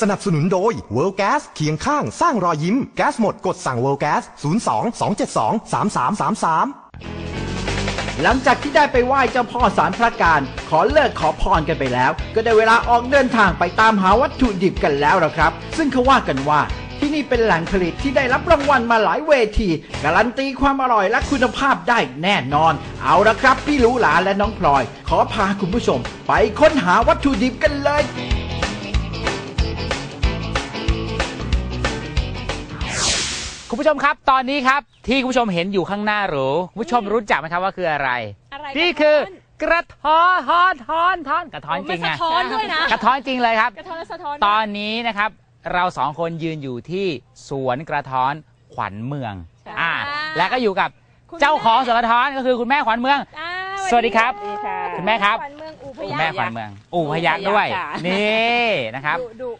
สนับสนุนโดย World Gas เคียงข้างสร้างรอยยิ้ม แก๊สหมดกดสั่ง World Gas 02 272 3333หลังจากที่ได้ไปไหว้เจ้าพ่อสารพระการ ขอเลิกขอพรกันไปแล้ว ก็ได้เวลาออกเดินทางไปตามหาวัตถุดิบกันแล้วละครับ ซึ่งเขาว่ากันว่า ที่นี่เป็นแหล่งผลิตที่ได้รับรางวัลมาหลายเวที การันตีความอร่อยและคุณภาพได้แน่นอน เอาละครับ พี่ลูหลาและน้องพลอย ขอพาคุณผู้ชม ไปค้นหาวัตถุดิบกันเลย คุณผู้ชมครับ ตอนนี้ครับที่คุณผู้ชมเห็นอยู่ข้างหน้าหรูคุณผู้ชมรู้จักไหมครับว่าคืออะไร อะไรนี่คือกระท้อนท้อนท้อนท้อนกระท้อนจริงมัไงสะท้อนด้วยนะ กระท้อนจริงเลยครับ กระท้อนและสะท้อนตอนนี้นะครับเราสองคนยืนอยู่ที่สวนกระท้อนขวัญเมืองอ่าและก็อยู่กับคุณเจ้าของสวนกระท้อนก็คือคุณแม่ขวัญเมือง อ่าสวัสดีครับ สวัสดีค่ะ คุณแม่ครับ ขวัญเมืองอู่พคุณยัแม่คฆ์ขวัญเมือง อู่พยักด้วย ค่ะ นี่นะครับ ดุดุ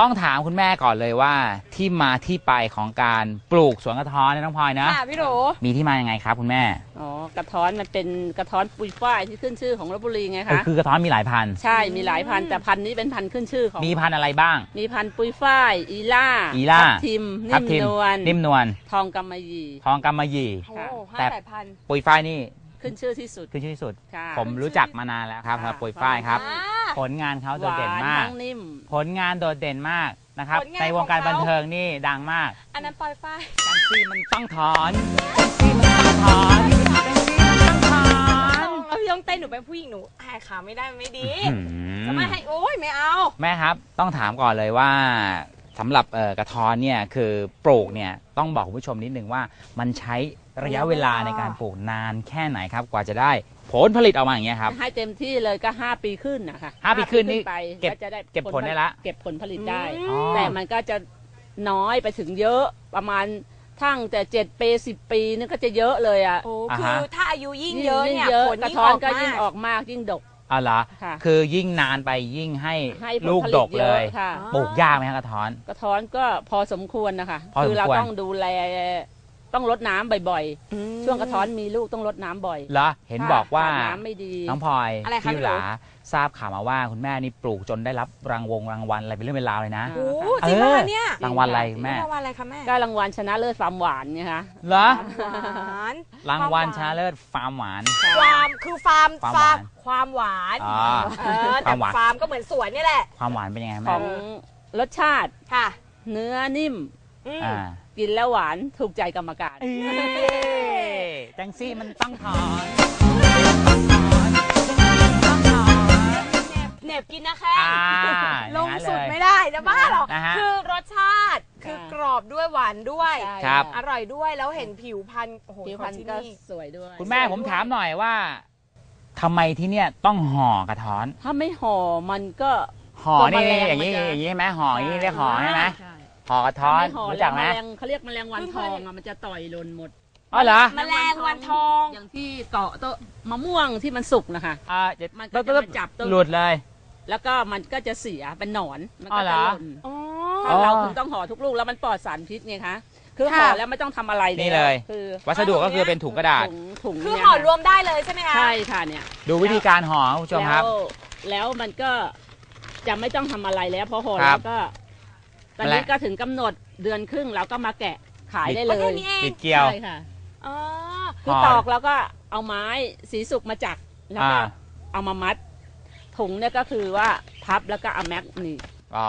ต้องถามคุณแม่ก่อนเลยว่า ที่มาที่ไปของการปลูกสวนกระท้อนเนี่ยน้องพลอยนะอะพี่โหลมีที่มายังไงครับคุณแม่อ๋อกระท้อนมันเป็นกระท้อนปุยฝ้ายที่ขึ้นชื่อของลบบุรีไงเออคะคือกระท้อนมีหลายพันธุ์ใช่มีหลายพันธุ์แต่พันธุ์นี้เป็นพันธุ์ขึ้นชื่อของมีพันธุ์อะไรบ้าง มีพันธุ์ปุยฝ้ายอีล่าอีล่า ทับทิมทันิ่บมทิมนวลนิ่มนวลทองกำมะหยี่ ทองกำมะหยี่ โอ้โหห้าแต่สายพันธุ์ปุยฝ้ายนี่ขึ้นชื่อที่สุด คือชื่อที่สุด ค่ะ ผมรู้จักมานานแล้วครับค่ะครับปุยฝ้ายครับ อ่า ผลงานเขาหโดดวาเด่นนมาก ทั้งนิ่ม ผลงานโดดเด่นมากนะครับ ผลงานในวงการของเขา บันเทิงนี่ดังมากอันนั้นปล่อยฝ้ายจังซีมันต้องถอนจังซีมันต้องถอนจังซีมันต้องถอนแล้วพี่ต้องเต้นหนูเป็นผู้หญิงหนูแหกขาไม่ได้มันไม่ดีอืจะมาให้โอ้ยไม่เอาแม่ครับต้องถามก่อนเลยว่าสำหรับเอ่อกระท้อนเนี่ยคือปลูกเนี่ยต้องบอกคุณผู้ชมนิดนึงว่ามันใช้ ระยะเวลาในการปลูกนานแค่ไหนครับ กว่าจะได้ผลผลิตออกมาอย่างเงี้ยครับ ให้เต็มที่เลยก็ 5 ปีขึ้นนะคะห้าปีขึ้นนี่ไปเก็บจะได้เก็บผลได้ละ เก็บผลผลิตได้ อ๋อ แต่มันก็จะน้อยไปถึงเยอะประมาณทั้งแต่เจ็ดปีสิบปีนี่ก็จะเยอะเลยอะโอ้อ่าคืฮะ อถ้าอายุยิ่งเยอะเนี่ยงผลกระยิ่งท้ออนอกก็มายิ่งกออกมากยิ่งดก อ๋อเหรอค่ะ คือยิ่งนานไปยิ่งให้ให้ผลูกผดกเลยอะค่ะอ๋อปลูกยากไหมครับกระท้อน กระท้อนก็พอสมควรนะคะ พอสมควร คือเราต้องดูแล ต้องรดน้ำบ่อยอืมๆช่วงกระท้อนมีลูกต้องรดน้ำบ่อยเหรอเห็นบอกว่าขาดน้ำไม่ดีน้องพลอยอะไรคะพี่พี่หหลาลาทราบข่าวมาว่าคุณแม่นี่ปลูกจนได้รับรางวงรางวัลอะไรเป็นเรื่องเป็นราวเลยนะอ่าโอ้จริงป่ะเนี่ยรางวัลอะไรแม่รางวัลอะไรคะแม่ก็รางวัลชนะเลิศฟาร์มหวานเนี่ยค่ะ เหรอหวานรางวัลชนะเลิศฟาร์มหวาน ความคือฟาร์มความหวาน ความหวานอ๋อเออแต่ความหวาน ฟาร์มก็เหมือนสวนนี่แหละ ความหวานเป็นยังไงขแม่องรสชาติค่ะ เนื้อนิ่มอืมอ่า กินแล้วหวานถูกใจกรรมการ เอ้ยจังซี่มันต้องถอน เหน็บกินนะแค่อ่าลงอย่างนั้นสุดเลยไม่ได้จะบ้าเหรอ นะฮะ คือรสชาติคือกรอบด้วยหวานด้วย ใช่ครับ อร่อยด้วยแล้วเห็นผิวพันธุ์โอ้โหผิวขพรอรงณที่ก็นี่ สวยด้วย คุณแม่ผมถามหน่อยว่าทำไมที่เนี่ยต้องห่อกระท้อน ถ้าไม่ห่อมันก็ ห่อนี่ตัวแมลงอย่างนี้มันจะอย่างนี้ใช่ไหมห่ออย่างนี้เรียกห่อใช่ไหมใช่ ห่อกระท้อนถ้าไม่ห่อรู้แล้จัวกแมไหมลงเขาเรียกแมลงวันทองอะมันจะต่อยหล่นหมด อ๋อเหรอแมลงวันทอง อย่างที่เกาะต้นมะม่วงที่มันสุกนะคะ อ่าเดี๋ยวมันก็จะมาจับต้น หลุดเลย แล้วก็มันก็จะเสียเป็นหนอน มันอ๋ก็อเหรจะอ หล่นอ๋อ อ๋อ เราถึงต้องห่อทุกลูกแล้วมันปลอดสารพิษไงคะคือค่ะห่อแล้วไม่ต้องทำอะไรนี่เลย คือวัสดุก็คือเป็นถุงกระดาษ ถุงถุงคือเนี่ยห่อรวมได้เลยใช่ไหมคะใช่ค่ะเนี่ย ดูวิธีการห่อคุณผู้ชมครับ แล้วแล้วมันก็จะไม่ต้องทำอะไรแล้วพอห่อครัแล้บ วก็ ตอนนั่นแหนี้ละก็ถึงกำหนดเดือนครึ่งเราก็มาแกะขายได้เลก็แค่ยนี้เองปิดเกลียว ใช่ค่ะอ๋อคือห่อตอกแล้วก็เอาไม้สีสุกมาจักแล้วก็อ่า เอามามัดถุงเนี่ยก็คือว่าพับแล้วก็เอาแม็กนี่อ๋อ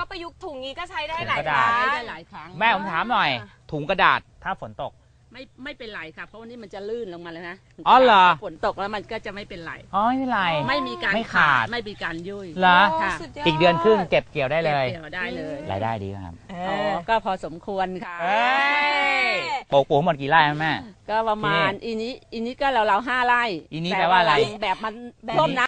ก็ประยุกต์ถุงนี้ก็ใช้ได้ถุงหลายกระดาษครั้งได้หลายครั้ง แม่ผมถามหน่อย ถุงกระดาษถ้าฝนตก ไม่ไม่เป็นไรค่ะ เพราะวันนี้มันจะลื่นลงมาแล้วนะอ๋อเหรอ ฝนตกแล้วมันก็จะไม่เป็นไรอ๋อไม่เป็นไร ไม่มีการไม่ขาดไม่มีการยุ่ยเหรอโค่ะสุดยอีกเดือนครึ่งเก็บเกี่ยวได้เลยก็บเกี่ยวได้เลยรายได้ดีครับเออ๋ออ ก็พอสมควรค่ะ เอ้ย ปลูกปลูกหมดกี่ไร่ครับแม่ ก็ประมาณ อีนี้อีนี้ก็เราเราๆห้าไร่อีนี้แปลว่าอะไรแบบมันแบบต้มนะ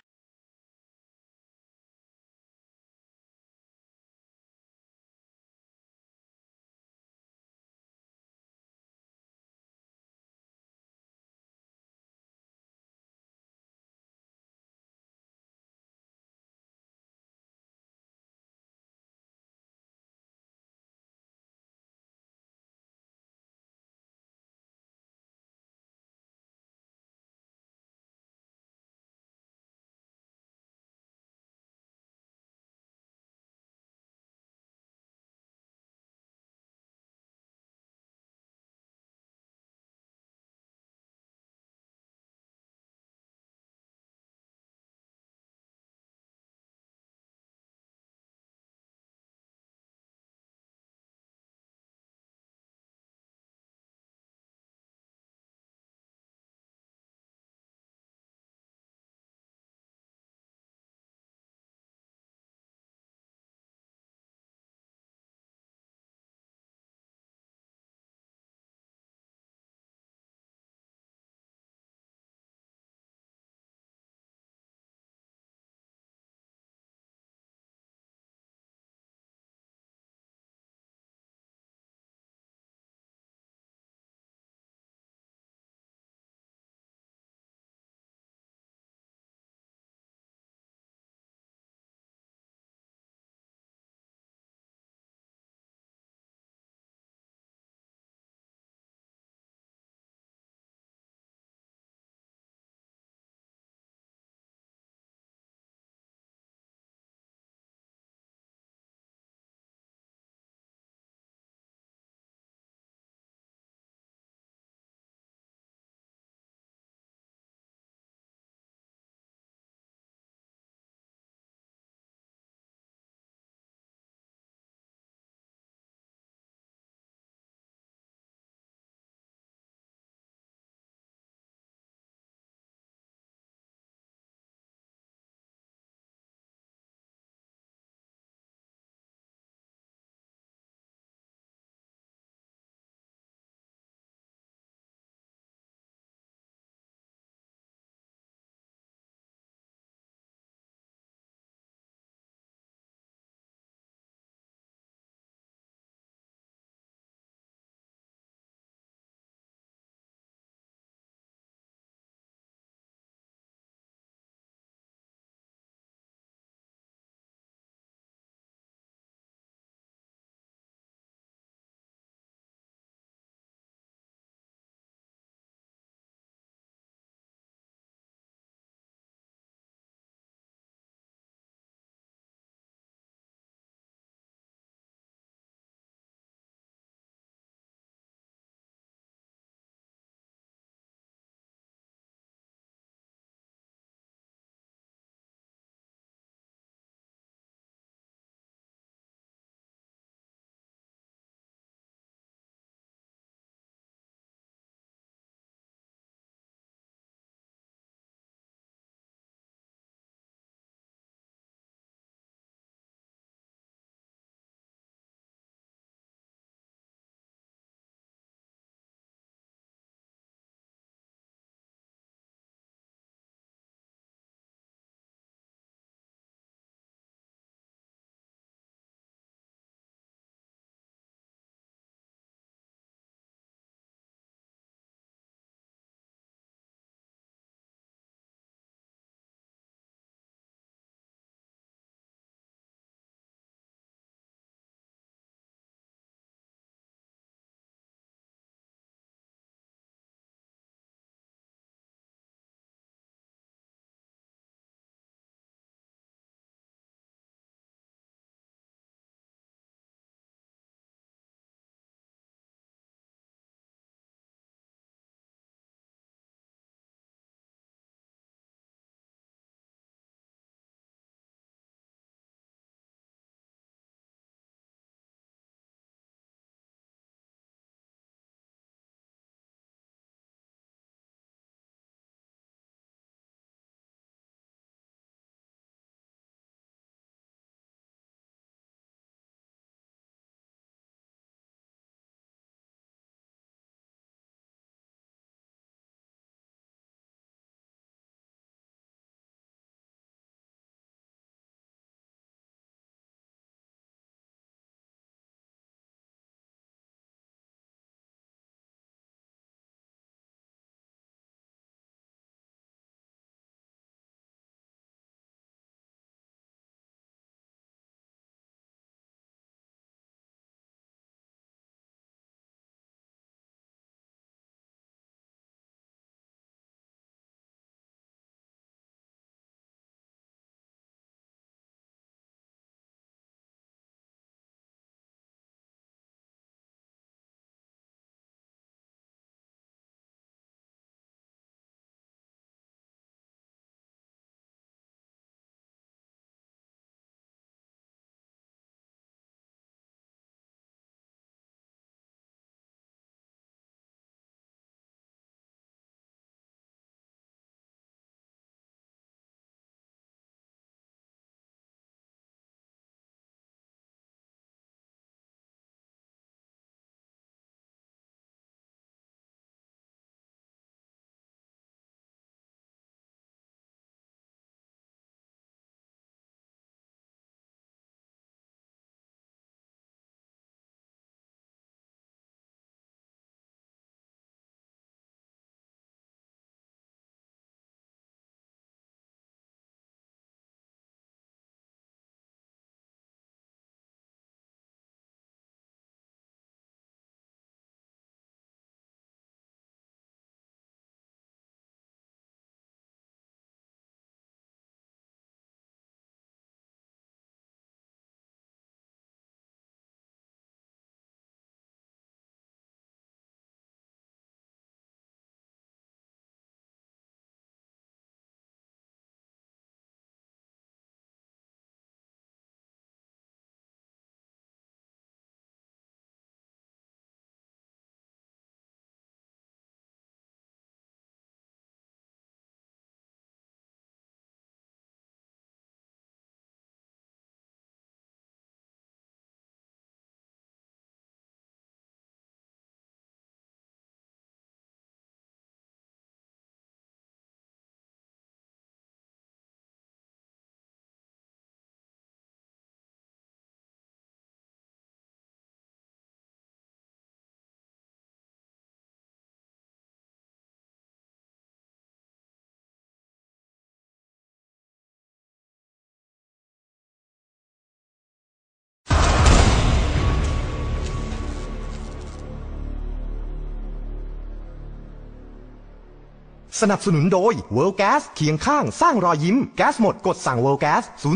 สนับสนุนโดย World Gas เคียงข้างสร้างรอยยิ้ม แก๊สหมดกดสั่ง World Gas 02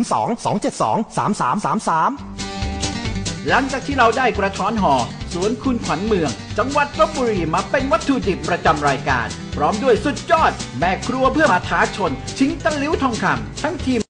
272 3333หลังจากที่เราได้กระท้อนห่อสวนคุณขวัญเมือง จังหวัดลบบุรีมาเป็นวัตถุดิบประจำรายการ พร้อมด้วยสุดยอด แม่ครัวเพื่อมาท้าชน ชิงตะลิ้วทองคำทั้งทีม